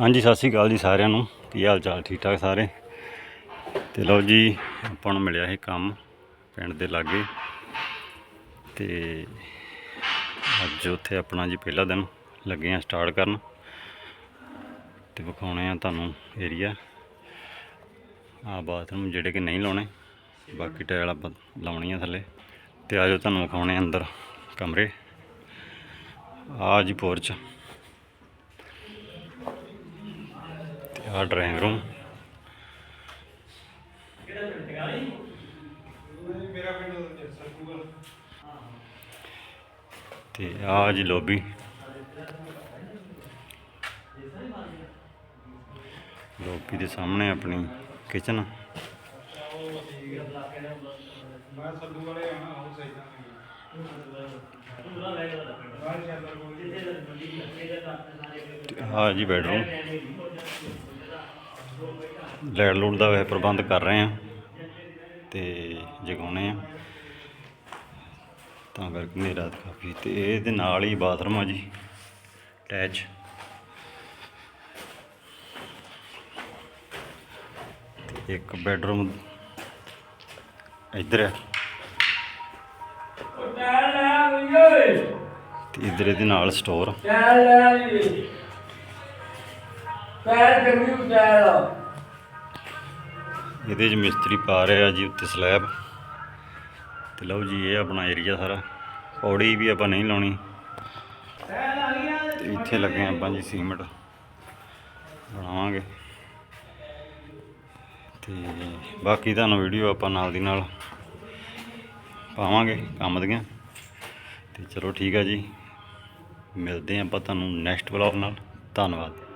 ਹਾਂਜੀ, ਸਤਿ ਸ਼੍ਰੀ ਅਕਾਲ ਜੀ ਸਾਰਿਆਂ ਨੂੰ। ਕੀ ਹਾਲ ਚਾਲ? ਠੀਕ ਠਾਕ ਸਾਰੇ? ਤੇ ਲਓ ਜੀ, ਆਪਾਂ ਨੂੰ ਮਿਲਿਆ ਇਹ ਕੰਮ ਪਿੰਡ ਦੇ ਲਾਗੇ। ਤੇ ਅੱਜ ਉੱਥੇ ਆਪਣਾ ਜੀ ਪਹਿਲਾ ਦਿਨ ਲੱਗੇ ਆ ਸਟਾਰਟ ਕਰਨ। ਤੇ ਵਿਖਾਉਣੇ ਆ ਤੁਹਾਨੂੰ ਏਰੀਆ ਆ ਬਾਥਰੂਮ ਜਿਹੜੇ ਕਿ ਨਹੀਂ ਲਾਉਣੇ, ਬਾਕੀ ਟਾਇਲ ਆਪਾਂ ਲਾਉਣੀ ਆ ਥੱਲੇ। ਤੇ ਆਜੋ ਤੁਹਾਨੂੰ ਵਿਖਾਉਣੇ ਆ ਅੰਦਰ ਕਮਰੇ। ਆ ਜੀ ਪੋਰਚ ਆ ਡਰਾਇੰਗ ਰੂਮ ਤੇ ਆ ਜੀ ਲੋਬੀ ਲੋਬੀ ਦੇ ਸਾਹਮਣੇ ਆਪਣੀ ਕਿਚਨ ਮੈਂ ਸੱਦੂ ਵਾਲੇ ਆਣਾ ਉਹ ਸਹੀ ਆ ਜੀ ਬੈਡਰੂਮ ਲੈਡ ਲੂਡ ਦਾ ਵੈਸੇ ਪ੍ਰਬੰਧ ਕਰ ਰਹੇ ਆ ਤੇ ਜਗਾਉਣੇ ਆ ਤਾਂ ਕਰਕੇ ਹਨੇਰਾ ਕਾਫੀ ਤੇ ਇਹਦੇ ਨਾਲ ਹੀ ਬਾਥਰੂਮ ਆ ਜੀ, ਅਟੈਚ। ਇੱਕ ਬੈਡਰੂਮ ਇੱਧਰ ਹੈ ਤੇ ਇੱਧਰ ਇਹਦੇ ਨਾਲ ਸਟੋਰ ਇਹਦੇ 'ਚ ਮਿਸਤਰੀ ਪਾ ਰਿਹਾ ਜੀ ਉੱਤੇ ਸਲੈਬ। ਤੇ ਲਓ ਜੀ, ਇਹ ਆਪਣਾ ਏਰੀਆ ਸਾਰਾ। ਪੌੜੀ ਵੀ ਆਪਾਂ ਨਹੀਂ ਲਾਉਣੀ। ਤੇ ਇੱਥੇ ਲੱਗੇ ਆਪਾਂ ਜੀ ਸੀਮਟ। ਬਣਾਵਾਂਗੇ। ਤੇ ਬਾਕੀ ਤੁਹਾਨੂੰ ਵੀਡੀਓ ਆਪਾਂ ਨਾਲ ਦੀ ਨਾਲ ਪਾਵਾਂਗੇ ਕੰਮ ਦੀਆਂ। ਤੇ ਚਲੋ ਠੀਕ ਆ ਜੀ। ਮਿਲਦੇ ਹਾਂ ਆਪਾਂ ਤੁਹਾਨੂੰ ਨੈਕਸਟ ਵਲੌਗ ਨਾਲ। ਧੰਨਵਾਦ।